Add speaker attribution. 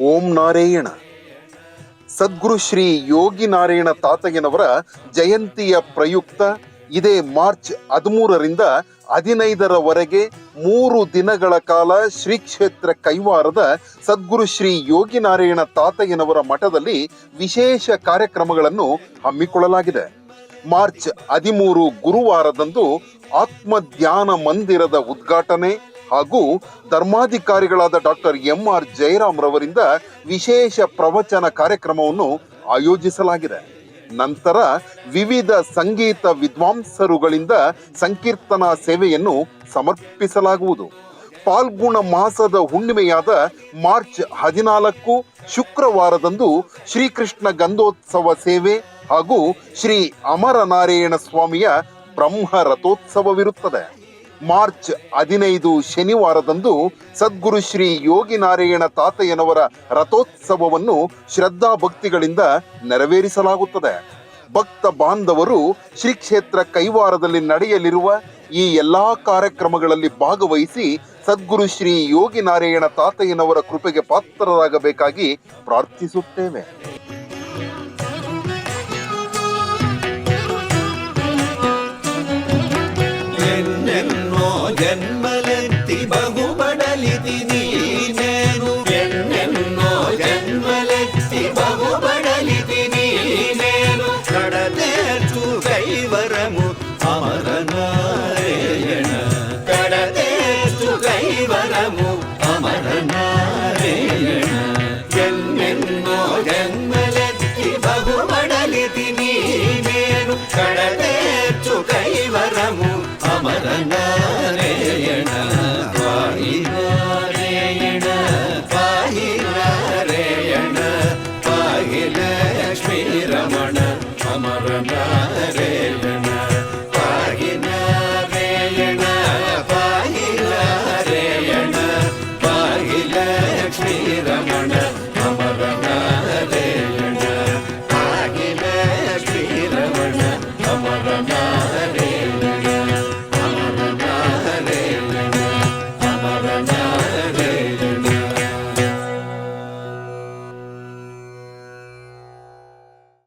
Speaker 1: ಓಂ ನಾರಾಯಣ. ಸದ್ಗುರು ಶ್ರೀ ಯೋಗಿ ನಾರಾಯಣ ತಾತಯ್ಯನವರ ಜಯಂತಿಯ ಪ್ರಯುಕ್ತ ಇದೇ ಮಾರ್ಚ್ ಹದಿಮೂರರಿಂದ ಹದಿನೈದರವರೆಗೆ ಮೂರು ದಿನಗಳ ಕಾಲ ಶ್ರೀ ಕ್ಷೇತ್ರ ಕೈವಾರದ ಸದ್ಗುರು ಶ್ರೀ ಯೋಗಿ ನಾರಾಯಣ ತಾತಯ್ಯನವರ ಮಠದಲ್ಲಿ ವಿಶೇಷ ಕಾರ್ಯಕ್ರಮಗಳನ್ನು ಹಮ್ಮಿಕೊಳ್ಳಲಾಗಿದೆ. ಮಾರ್ಚ್ ಹದಿಮೂರು ಗುರುವಾರದಂದು ಆತ್ಮ ಧ್ಯಾನ ಮಂದಿರದ ಉದ್ಘಾಟನೆ ಹಾಗೂ ಧರ್ಮಾಧಿಕಾರಿಗಳಾದ ಡಾಕ್ಟರ್ ಎಂ ಆರ್ ಜಯರಾಮ್ ರವರಿಂದ ವಿಶೇಷ ಪ್ರವಚನ ಕಾರ್ಯಕ್ರಮವನ್ನು ಆಯೋಜಿಸಲಾಗಿದೆ. ನಂತರ ವಿವಿಧ ಸಂಗೀತ ವಿದ್ವಾಂಸರುಗಳಿಂದ ಸಂಕೀರ್ತನಾ ಸೇವೆಯನ್ನು ಸಮರ್ಪಿಸಲಾಗುವುದು. ಪಾಲ್ಗುಣ ಮಾಸದ ಹುಣ್ಣಿಮೆಯಾದ ಮಾರ್ಚ್ ಹದಿನಾಲ್ಕು ಶುಕ್ರವಾರದಂದು ಶ್ರೀಕೃಷ್ಣ ಗಂಧೋತ್ಸವ ಸೇವೆ ಹಾಗೂ ಶ್ರೀ ಅಮರನಾರಾಯಣ ಸ್ವಾಮಿಯ ಬ್ರಹ್ಮ ರಥೋತ್ಸವವಿರುತ್ತದೆ. ಮಾರ್ಚ್ ಹದಿನೈದು ಶನಿವಾರದಂದು ಸದ್ಗುರು ಶ್ರೀ ಯೋಗಿ ನಾರಾಯಣ ತಾತಯ್ಯನವರ ರಥೋತ್ಸವವನ್ನು ಶ್ರದ್ಧಾ ಭಕ್ತಿಗಳಿಂದ ನೆರವೇರಿಸಲಾಗುತ್ತದೆ. ಭಕ್ತ ಬಾಂಧವರು ಶ್ರೀ ಕ್ಷೇತ್ರ ಕೈವಾರದಲ್ಲಿ ನಡೆಯಲಿರುವ ಈ ಎಲ್ಲಾ ಕಾರ್ಯಕ್ರಮಗಳಲ್ಲಿ ಭಾಗವಹಿಸಿ ಸದ್ಗುರು ಶ್ರೀ ಯೋಗಿ ನಾರಾಯಣ ತಾತಯ್ಯನವರ ಕೃಪೆಗೆ ಪಾತ್ರರಾಗಬೇಕಾಗಿ ಪ್ರಾರ್ಥಿಸುತ್ತೇವೆ.
Speaker 2: జన్మలెత్తి బహుబడలి నేను ఎన్నెన్నో జన్మలెత్తి బహుబడలితి నేను కడతేర్చు కైవరము అమరనారాయణ. కడతేర్చు కైవరము అమరనారాయణ. ఎన్నెన్నో జన్మలెత్తి బహుబడలితి నేను కడతే அமரநாதரேலன பாகினாரேலன பாகிலாரேலன பாகிலக்ஷ்மி ரம